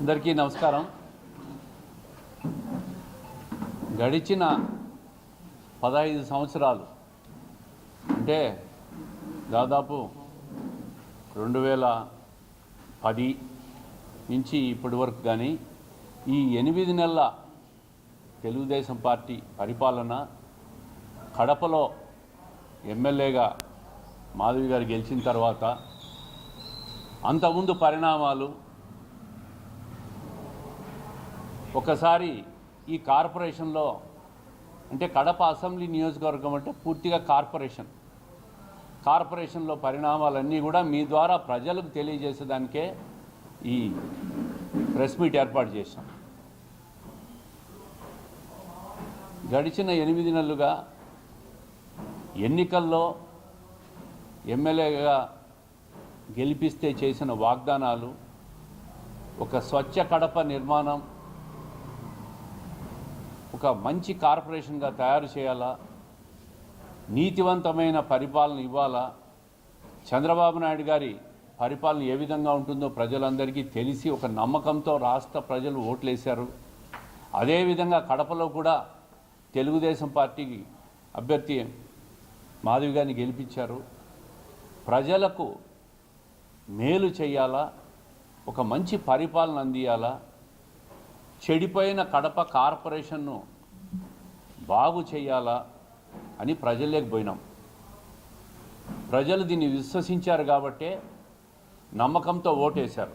అందరికీ నమస్కారం. గడిచిన పదహైదు సంవత్సరాలు అంటే దాదాపు రెండు వేల పది నుంచి ఇప్పటి వరకు కానీ ఈ ఎనిమిది నెలల తెలుగుదేశం పార్టీ పరిపాలన కడపలో ఎమ్మెల్యేగా మాధవి గారు గెలిచిన తర్వాత అంతకుముందు పరిణామాలు ఒకసారి ఈ కార్పొరేషన్లో అంటే కడప అసెంబ్లీ నియోజకవర్గం అంటే పూర్తిగా కార్పొరేషన్. కార్పొరేషన్లో పరిణామాలన్నీ కూడా మీ ద్వారా ప్రజలకు తెలియజేసేదానికే ఈ ప్రెస్ మీట్ ఏర్పాటు చేశాం. గడిచిన ఎనిమిది నెలలుగా ఎన్నికల్లో ఎమ్మెల్యేగా గెలిపిస్తే చేసిన వాగ్దానాలు ఒక స్వచ్ఛ కడప నిర్మాణం ఒక మంచి కార్పొరేషన్గా తయారు చేయాలా? నీతివంతమైన పరిపాలన ఇవ్వాలా? చంద్రబాబు నాయుడు గారి పరిపాలన ఏ విధంగా ఉంటుందో ప్రజలందరికీ తెలిసి ఒక నమ్మకంతో రాష్ట్ర ప్రజలు ఓట్లేశారు. అదేవిధంగా కడపలో కూడా తెలుగుదేశం పార్టీకి అభ్యర్థి మాధవి గారిని గెలిపించారు. ప్రజలకు మేలు చేయాలా? ఒక మంచి పరిపాలన అందియాలా? చెడిపోయిన కడప కార్పొరేషన్ను బాగు చేయాలా అని ప్రజల్లోకి పోయినాం. ప్రజలు దీన్ని విశ్వసించారు కాబట్టే నమ్మకంతో ఓటేశారు.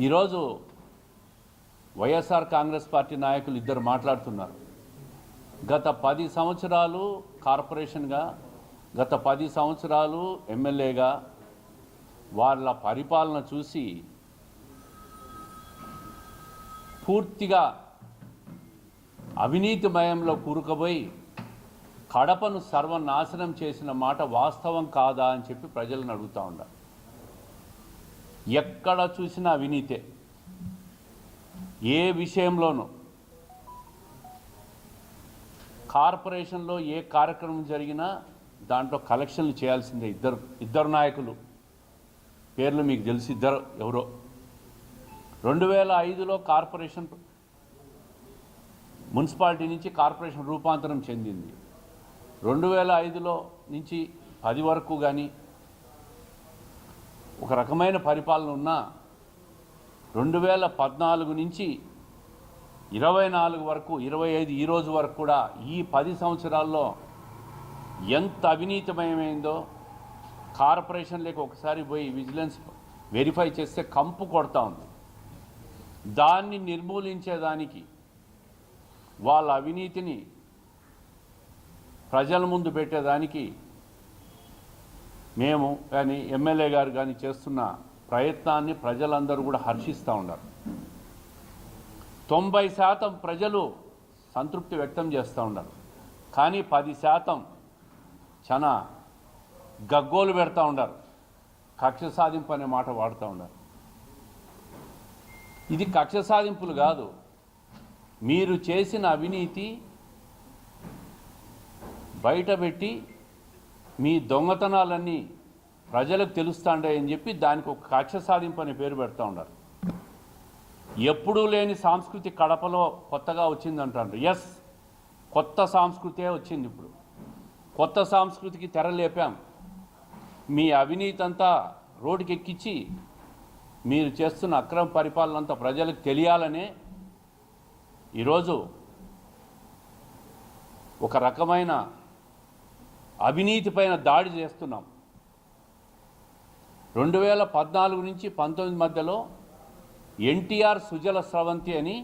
ఈరోజు వైఎస్ఆర్ కాంగ్రెస్ పార్టీ నాయకులు ఇద్దరు మాట్లాడుతున్నారు. గత పది సంవత్సరాలు కార్పొరేషన్గా గత పది సంవత్సరాలు ఎమ్మెల్యేగా వాళ్ళ పరిపాలన చూసి పూర్తిగా అవినీతిమయంలో కూరుకుపోయి కడపను సర్వనాశనం చేసిన మాట వాస్తవం కాదా అని చెప్పి ప్రజలను అడుగుతూ ఉండాలి ఎక్కడ చూసినా అవినీతే. ఏ విషయంలోనూ కార్పొరేషన్లో ఏ కార్యక్రమం జరిగినా దాంట్లో కలెక్షన్లు చేయాల్సిందే ఇద్దరు ఇద్దరు నాయకులు. పేర్లు మీకు తెలిసి ఇద్దరు ఎవరో. రెండు వేల ఐదులో కార్పొరేషన్ మున్సిపాలిటీ నుంచి కార్పొరేషన్ రూపాంతరం చెందింది. రెండు వేల ఐదులో నుంచి పది వరకు కానీ ఒక రకమైన పరిపాలన ఉన్నా రెండు వేల పద్నాలుగు నుంచి ఇరవై నాలుగు వరకు ఇరవై ఐదు ఈ రోజు వరకు కూడా ఈ పది సంవత్సరాల్లో ఎంత అవినీతమయమైందో కార్పొరేషన్లోకి ఒకసారి పోయి విజిలెన్స్ వెరిఫై చేస్తే కంపు కొడతా ఉంది. దాన్ని నిర్మూలించేదానికి వాళ్ళ అవినీతిని ప్రజల ముందు పెట్టేదానికి మేము కానీ ఎమ్మెల్యే గారు కానీ చేస్తున్న ప్రయత్నాన్ని ప్రజలందరూ కూడా హర్షిస్తూ ఉన్నారు. తొంభై శాతం ప్రజలు సంతృప్తి వ్యక్తం చేస్తూ ఉన్నారు. కానీ పది శాతం చాలా గగ్గోలు పెడతా ఉన్నారు. కక్ష సాధింపు అనే మాట వాడుతూ ఉన్నారు. ఇది కక్ష సాధింపులు కాదు. మీరు చేసిన అవినీతి బయటపెట్టి మీ దొంగతనాలన్నీ ప్రజలకు తెలుస్తాండాయని చెప్పి దానికి ఒక కక్ష సాధింపు అనే పేరు పెడతా ఉన్నారు. ఎప్పుడూ లేని సంస్కృతి కడపలో కొత్తగా వచ్చిందంటారు. ఎస్ కొత్త సంస్కృతే వచ్చింది ఇప్పుడు. కొత్త సంస్కృతికి తెరలేపాం. మీ అవినీతి అంతా రోడ్డుకి ఎక్కించి మీరు చేస్తున్న అక్రమ పరిపాలన అంతా ప్రజలకు తెలియాలనే ఈరోజు ఒక రకమైన అవినీతి పైన దాడి చేస్తున్నాం. రెండు వేల పద్నాలుగు నుంచి పంతొమ్మిది మధ్యలో ఎన్టీఆర్ సుజల స్రవంతి అని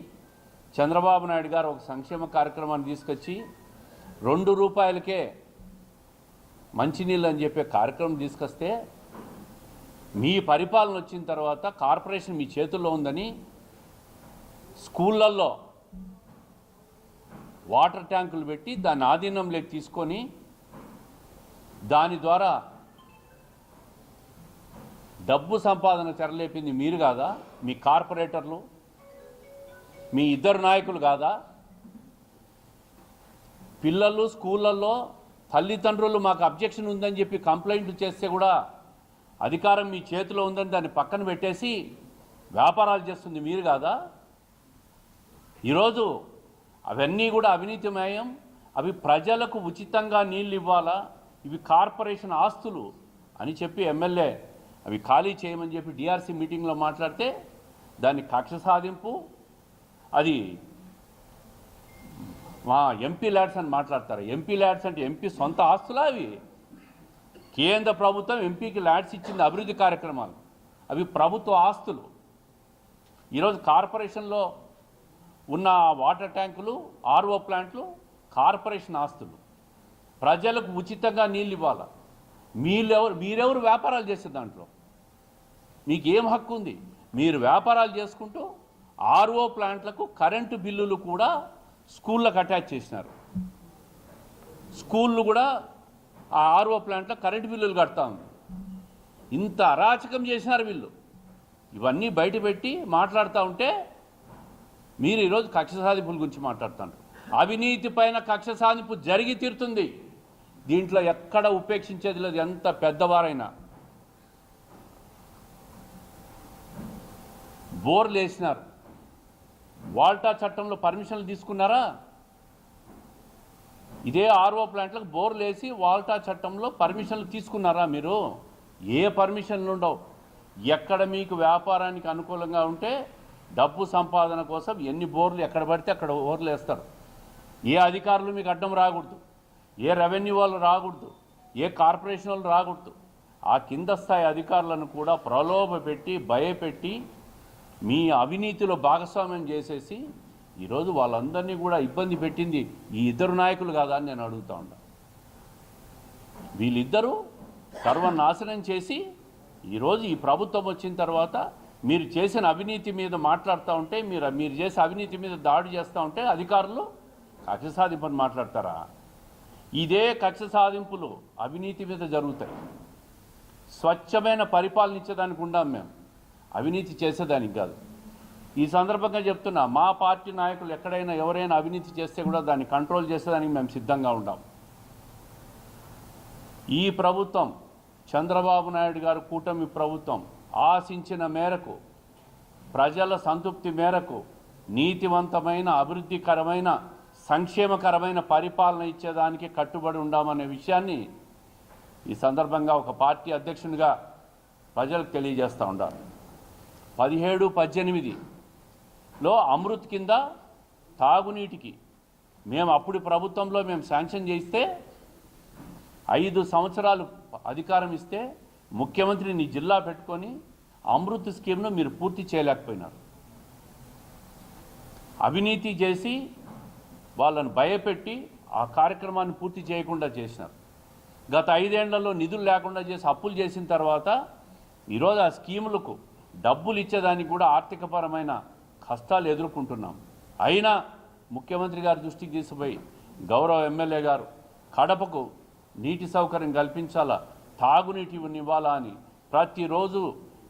చంద్రబాబు నాయుడు గారు ఒక సంక్షేమ కార్యక్రమాన్ని తీసుకొచ్చి రెండు రూపాయలకే మంచినీళ్ళు అని చెప్పే కార్యక్రమం తీసుకొస్తే మీ పరిపాలన వచ్చిన తర్వాత కార్పొరేషన్ మీ చేతుల్లో ఉందని స్కూళ్ళల్లో వాటర్ ట్యాంకులు పెట్టి దాని ఆధీనంలోకి తీసుకొని దాని ద్వారా డబ్బు సంపాదన తెరలేపింది మీరు కాదా? మీ కార్పొరేటర్లు? మీ ఇద్దరు నాయకులు కాదా? పిల్లలు స్కూళ్ళల్లో తల్లిదండ్రులు మాకు అబ్జెక్షన్ ఉందని చెప్పి కంప్లైంట్లు చేస్తే కూడా అధికారం మీ చేతిలో ఉందని దాన్ని పక్కన పెట్టేసి వ్యాపారాలు చేస్తుంది మీరు కాదా? ఈరోజు అవన్నీ కూడా అవినీతిమయం అవి ప్రజలకు ఉచితంగా నీళ్ళు ఇవ్వాలా? ఇవి కార్పొరేషన్ ఆస్తులు అని చెప్పి ఎమ్మెల్యే అవి ఖాళీ చేయమని చెప్పి డిఆర్సీ మీటింగ్లో మాట్లాడితే దాన్ని కక్ష సాధింపు అది మా ఎంపీ ల్యాడ్స్ అని మాట్లాడతారు. ఎంపీ ల్యాడ్స్ అంటే ఎంపీ సొంత ఆస్తులా అవి? కేంద్ర ప్రభుత్వం ఎంపీకి ల్యాడ్స్ ఇచ్చింది అభివృద్ధి కార్యక్రమాలు. అవి ప్రభుత్వ ఆస్తులు. ఈరోజు కార్పొరేషన్లో ఉన్న వాటర్ ట్యాంకులు ఆర్ఓ ప్లాంట్లు కార్పొరేషన్ ఆస్తులు. ప్రజలకు ఉచితంగా నీళ్ళు ఇవ్వాలి? మీరెవరు మీరెవరు వ్యాపారాలు చేసే దాంట్లో? మీకు ఏం హక్కు ఉంది? మీరు వ్యాపారాలు చేసుకుంటూ ఆర్ఓ ప్లాంట్లకు కరెంటు బిల్లులు కూడా స్కూళ్ళకు అటాచ్ చేసినారు. స్కూళ్ళు కూడా ఆ ఆర్ఓ ప్లాంట్లో కరెంటు బిల్లులు కడతా ఉంది. ఇంత అరాచకం చేసినారు వీళ్ళు. ఇవన్నీ బయట పెట్టి మాట్లాడుతూ ఉంటే మీరు ఈరోజు కక్ష సాధింపుల గురించి మాట్లాడుతున్నారు. అవినీతి పైన కక్ష సాధింపు జరిగి తీరుతుంది. దీంట్లో ఎక్కడ ఉపేక్షించేది లేదు ఎంత పెద్దవారైనా. బోర్లు వేసినారు వాల్టా చట్టంలో పర్మిషన్లు తీసుకున్నారా? ఇదే ఆర్ఓ ప్లాంట్లకు బోర్లు వేసి వాల్టా చట్టంలో పర్మిషన్లు తీసుకున్నారా మీరు? ఏ పర్మిషన్లు ఉండవు. ఎక్కడ మీకు వ్యాపారానికి అనుకూలంగా ఉంటే డబ్బు సంపాదన కోసం ఎన్ని బోర్లు ఎక్కడ పడితే అక్కడ బోర్లు వేస్తారు ఏ అధికారులు మీకు అడ్డం రాకూడదు. ఏ రెవెన్యూ వాళ్ళు రాకూడదు. ఏ కార్పొరేషన్ వాళ్ళు రాకూడదు. ఆ కింద స్థాయి అధికారులను కూడా ప్రలోభ పెట్టి భయపెట్టి మీ అవినీతిలో భాగస్వామ్యం చేసేసి ఈరోజు వాళ్ళందరినీ కూడా ఇబ్బంది పెట్టింది ఈ ఇద్దరు నాయకులు కాదా అని నేను అడుగుతా ఉన్నా. వీళ్ళిద్దరూ సర్వనాశనం చేసి ఈరోజు ఈ ప్రభుత్వం వచ్చిన తర్వాత మీరు చేసిన అవినీతి మీద మాట్లాడుతూ ఉంటే మీరు మీరు చేసే అవినీతి మీద దాడి చేస్తూ ఉంటే అధికారులు కక్ష సాధింపుని మాట్లాడతారా? ఇదే కక్ష సాధింపులు అవినీతి మీద జరుగుతాయి. స్వచ్ఛమైన పరిపాలన ఇచ్చేదానికి ఉండాం మేము. అవినీతి చేసేదానికి కాదు. ఈ సందర్భంగా చెప్తున్నా మా పార్టీ నాయకులు ఎక్కడైనా ఎవరైనా అవినీతి చేస్తే కూడా దాన్ని కంట్రోల్ చేసేదానికి మేము సిద్ధంగా ఉంటాం ఈ ప్రభుత్వం చంద్రబాబు నాయుడు గారు కూటమి ప్రభుత్వం ఆశించిన మేరకు ప్రజల సంతృప్తి మేరకు నీతివంతమైన అభివృద్ధికరమైన సంక్షేమకరమైన పరిపాలన ఇచ్చేదానికి కట్టుబడి ఉండామనే విషయాన్ని ఈ సందర్భంగా ఒక పార్టీ అధ్యక్షునిగా ప్రజలకు తెలియజేస్తూ ఉండాలి. పదిహేడు పద్దెనిమిది లో అమృత్ కింద తాగునీటికి మేము అప్పుడు ప్రభుత్వంలో మేము శాంక్షన్ చేస్తే ఐదు సంవత్సరాలు అధికారం ఇస్తే ముఖ్యమంత్రిని జిల్లా పెట్టుకొని అమృత్ స్కీమ్ను మీరు పూర్తి చేయలేకపోయినారు. అవినీతి చేసి వాళ్ళను భయపెట్టి ఆ కార్యక్రమాన్ని పూర్తి చేయకుండా చేసినారు. గత ఐదేళ్ళలో నిధులు లేకుండా చేసి అప్పులు చేసిన తర్వాత ఈరోజు ఆ స్కీములకు డబ్బులు ఇచ్చేదానికి కూడా ఆర్థికపరమైన కష్టాలు ఎదుర్కొంటున్నాం. అయినా ముఖ్యమంత్రి గారి దృష్టికి తీసుకుపోయి గౌరవ ఎమ్మెల్యే గారు కడపకు నీటి సౌకర్యం కల్పించాలా? తాగునీటి ఇవ్వాలా అని ప్రతిరోజు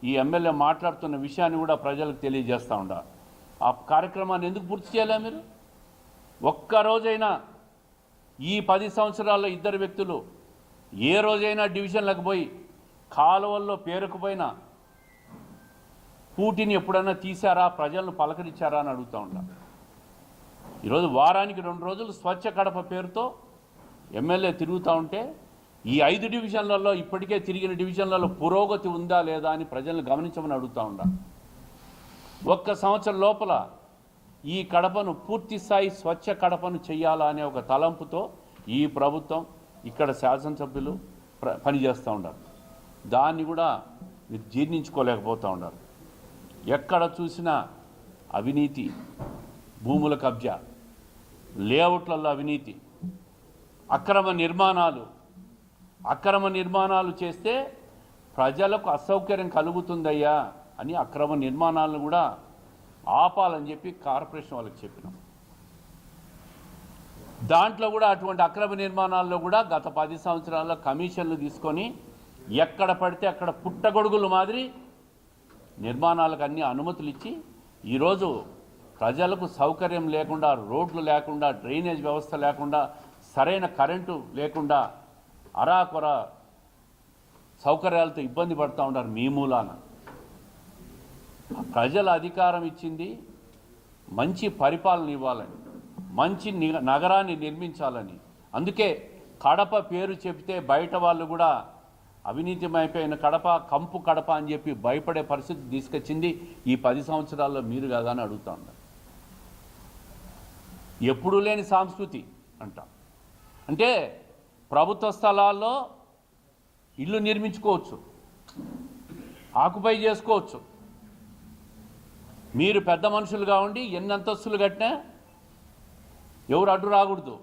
ఈ ఎమ్మెల్యే మాట్లాడుతున్న విషయాన్ని కూడా ప్రజలకు తెలియజేస్తూ ఉండాలి ఆ కార్యక్రమాన్ని ఎందుకు పూర్తి చేయలే మీరు? ఒక్క రోజైనా ఈ పది సంవత్సరాల్లో ఇద్దరు వ్యక్తులు ఏ రోజైనా డివిజన్లకు పోయి కాలువల్లో పేరుకుపోయినా పూటిని ఎప్పుడన్నా తీశారా? ప్రజలను పలకరించారా అని అడుగుతూ ఉంటాం. ఈరోజు వారానికి రెండు రోజులు స్వచ్ఛ కడప పేరుతో ఎమ్మెల్యే తిరుగుతూ ఉంటే ఈ ఐదు డివిజన్లలో ఇప్పటికే తిరిగిన డివిజన్లలో పురోగతి ఉందా లేదా అని ప్రజలను గమనించమని అడుగుతూ ఉండా ఒక్క సంవత్సరం లోపల ఈ కడపను పూర్తి స్థాయి స్వచ్ఛ కడపను చేయాలా అనే ఒక తలంపుతో ఈ ప్రభుత్వం ఇక్కడ శాసనసభ్యులు ప్ర- పనిచేస్తూ ఉన్నారు దాన్ని కూడా మీరు జీర్ణించుకోలేకపోతూ ఉన్నారు ఎక్కడ చూసినా అవినీతి భూముల కబ్జా లేఅవుట్లలో అవినీతి అక్రమ నిర్మాణాలు. అక్రమ నిర్మాణాలు చేస్తే ప్రజలకు అసౌకర్యం కలుగుతుందయ్యా అని అక్రమ నిర్మాణాలను కూడా ఆపాలని చెప్పి కార్పొరేషన్ వాళ్ళకి చెప్పినాం. దాంట్లో కూడా అటువంటి అక్రమ నిర్మాణాల్లో కూడా గత పది సంవత్సరాల్లో కమిషన్లు తీసుకొని ఎక్కడ పడితే అక్కడ పుట్టగొడుగుల మాదిరి నిర్మాణాలకు అన్ని అనుమతులు ఇచ్చి ఈరోజు ప్రజలకు సౌకర్యం లేకుండా రోడ్లు లేకుండా డ్రైనేజ్ వ్యవస్థ లేకుండా సరైన కరెంటు లేకుండా అరాకొర సౌకర్యాలతో ఇబ్బంది పడుతూ ఉంటారు మీ మూలాన. ప్రజల అధికారం ఇచ్చింది మంచి పరిపాలన ఇవ్వాలని మంచి నగరాన్ని నిర్మించాలని. అందుకే కడప పేరు చెబితే బయట వాళ్ళు కూడా అవినీతిమైపోయిన కడప కంపు కడప అని చెప్పి భయపడే పరిస్థితి తీసుకొచ్చింది ఈ పది సంవత్సరాల్లో మీరు కదా అని అడుగుతా ఉన్నారు ఎప్పుడూ లేని సంస్కృతి అంట. అంటే ప్రభుత్వ స్థలాల్లో ఇల్లు నిర్మించుకోవచ్చు ఆకుపై చేసుకోవచ్చు. మీరు పెద్ద మనుషులుగా ఉండి ఎన్ని అంతస్తులు కట్టినా ఎవరు అడ్డు రాకూడదు.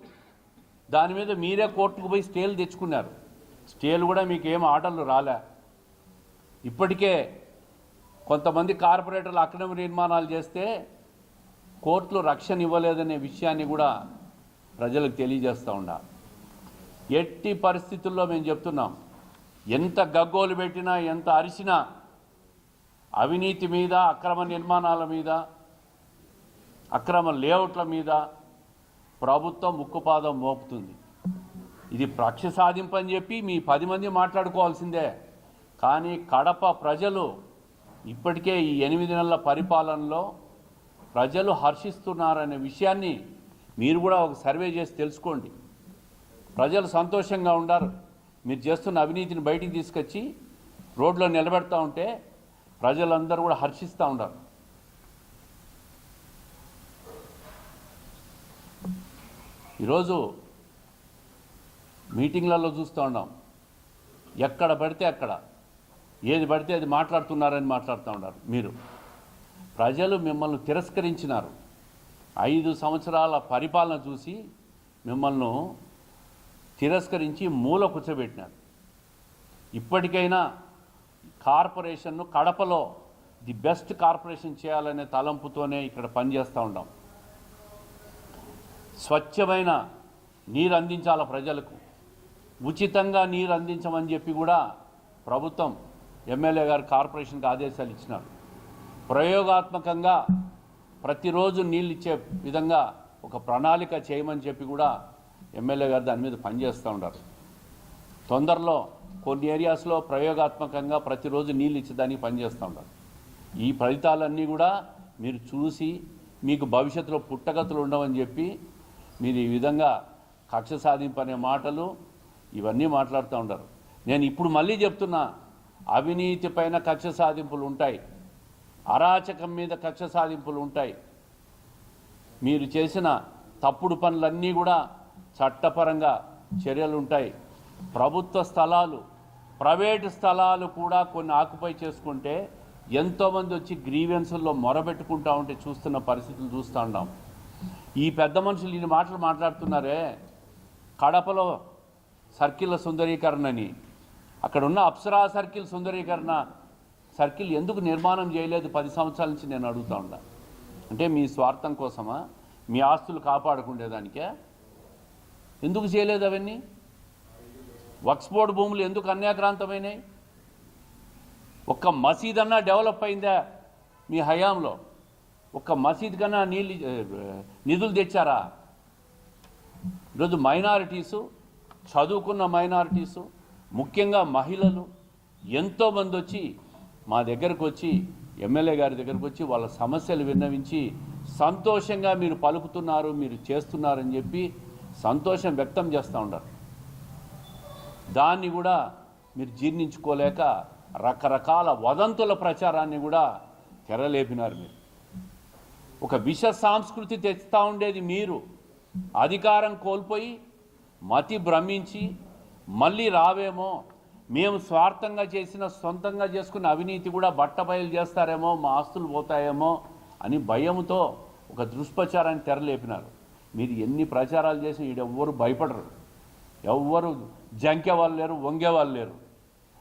దాని మీద మీరే కోర్టుకు పోయి స్టేలు తెచ్చుకున్నారు. స్టేలు కూడా మీకు ఏం ఆటలు రాలే. ఇప్పటికే కొంతమంది కార్పొరేటర్లు అక్రమ నిర్మాణాలు చేస్తే కోర్టులు రక్షణ ఇవ్వలేదనే విషయాన్ని కూడా ప్రజలకు తెలియజేస్తూ ఉండాలి ఎట్టి పరిస్థితుల్లో మేము చెప్తున్నాం ఎంత గగ్గోలు పెట్టినా ఎంత అరిచినా అవినీతి మీద అక్రమ నిర్మాణాల మీద అక్రమ లేఅవుట్ల మీద ప్రభుత్వం ముక్కుపాదం మోపుతుంది. ఇది ప్రక్ష సాధింపు అని చెప్పి మీ పది మంది మాట్లాడుకోవాల్సిందే. కానీ కడప ప్రజలు ఇప్పటికే ఈ ఎనిమిది నెలల పరిపాలనలో ప్రజలు హర్షిస్తున్నారనే విషయాన్ని మీరు కూడా ఒక సర్వే చేసి తెలుసుకోండి. ప్రజలు సంతోషంగా ఉండారు. మీరు చేస్తున్న అవినీతిని బయటికి తీసుకొచ్చి రోడ్లో నిలబెడతా ఉంటే ప్రజలందరూ కూడా హర్షిస్తూ ఉండారు. ఈరోజు మీటింగ్లలో చూస్తూ ఉన్నాం. ఎక్కడ పడితే అక్కడ. ఏది పడితే అది మాట్లాడుతున్నారని మాట్లాడుతూ ఉన్నారు మీరు. ప్రజలు మిమ్మల్ని తిరస్కరించినారు. ఐదు సంవత్సరాల పరిపాలన చూసి మిమ్మల్ని తిరస్కరించి మూల కూర్చోబెట్టినారు. ఇప్పటికైనా కార్పొరేషన్ను కడపలో ది బెస్ట్ కార్పొరేషన్ చేయాలనే తలంపుతోనే ఇక్కడ పనిచేస్తూ ఉన్నాం. స్వచ్ఛమైన నీరు అందించాల ప్రజలకు. ఉచితంగా నీరు అందించమని చెప్పి కూడా ప్రభుత్వం ఎమ్మెల్యే గారు కార్పొరేషన్కి ఆదేశాలు ఇచ్చినారు. ప్రయోగాత్మకంగా ప్రతిరోజు నీళ్ళు ఇచ్చే విధంగా ఒక ప్రణాళిక చేయమని చెప్పి కూడా ఎమ్మెల్యే గారు దాని మీద పనిచేస్తూ ఉన్నారు. తొందరలో కొన్ని ఏరియాస్లో ప్రయోగాత్మకంగా ప్రతిరోజు నీళ్ళు ఇచ్చేదానికి పనిచేస్తూ ఉంటారు ఈ ఫలితాలన్నీ కూడా మీరు చూసి మీకు భవిష్యత్తులో పుట్టగతులు ఉండవని చెప్పి మీరు ఈ విధంగా కక్ష సాధింపు అనే మాటలు ఇవన్నీ మాట్లాడుతూ ఉంటారు. నేను ఇప్పుడు మళ్ళీ చెప్తున్నా అవినీతి పైన కక్ష సాధింపులు ఉంటాయి. అరాచకం మీద కక్ష సాధింపులు ఉంటాయి. మీరు చేసిన తప్పుడు పనులన్నీ కూడా చట్టపరంగా చర్యలు ఉంటాయి. ప్రభుత్వ స్థలాలు ప్రైవేటు స్థలాలు కూడా కొన్ని ఆక్యుపై చేసుకుంటే ఎంతోమంది వచ్చి గ్రీవెన్సుల్లో మొరబెట్టుకుంటా ఉంటే చూస్తున్న పరిస్థితులు చూస్తూ ఉన్నాం. ఈ పెద్ద మనుషులు ఇన్ని మాటలు మాట్లాడుతున్నారే? కడపలో సర్కిళ్ళ సుందరీకరణని అక్కడ ఉన్న అప్సరా సర్కిల్ సుందరీకరణ సర్కిల్ ఎందుకు నిర్మాణం చేయలేదు పది సంవత్సరాల నుంచి నేను అడుగుతా ఉన్నా. అంటే మీ స్వార్థం కోసమా? మీ ఆస్తులు కాపాడుకునేదానికే ఎందుకు చేయలేదు అవన్నీ? వక్స్బోర్డ్ భూములు ఎందుకు అన్యాక్రాంతమైనాయి? ఒక్క మసీద్ అన్నా డెవలప్ అయిందా మీ హయాంలో? ఒక్క మసీద్ కన్నా నీళ్ళు నిధులు తెచ్చారా? ఈరోజు మైనారిటీసు చదువుకున్న మైనారిటీసు ముఖ్యంగా మహిళలు ఎంతోమంది వచ్చి మా దగ్గరకు వచ్చి ఎమ్మెల్యే గారి దగ్గరకు వచ్చి వాళ్ళ సమస్యలు విన్నవించి సంతోషంగా మీరు పలుకుతున్నారు మీరు చేస్తున్నారని చెప్పి సంతోషం వ్యక్తం చేస్తూ ఉన్నారు. దాన్ని కూడా మీరు జీర్ణించుకోలేక రకరకాల వదంతుల ప్రచారాన్ని కూడా తెరలేపినారు మీరు. ఒక విష సంస్కృతి తెచ్చుతూ ఉండేది మీరు. అధికారం కోల్పోయి మతి భ్రమించి మళ్ళీ రావేమో మేము స్వార్థంగా చేసిన సొంతంగా చేసుకున్న అవినీతి కూడా బట్టబయలు చేస్తారేమో మా ఆస్తులు పోతాయేమో అని భయంతో ఒక దుష్ప్రచారాన్ని తెరలేపినారు. మీరు ఎన్ని ప్రచారాలు చేసినా ఈడెవ్వరు భయపడరు. ఎవ్వరు జంకేవాళ్ళు లేరు వంగే వాళ్ళు లేరు.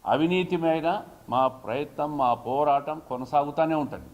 అవినీతి మీద మా ప్రయత్నం మా పోరాటం కొనసాగుతూనే ఉంటుంది.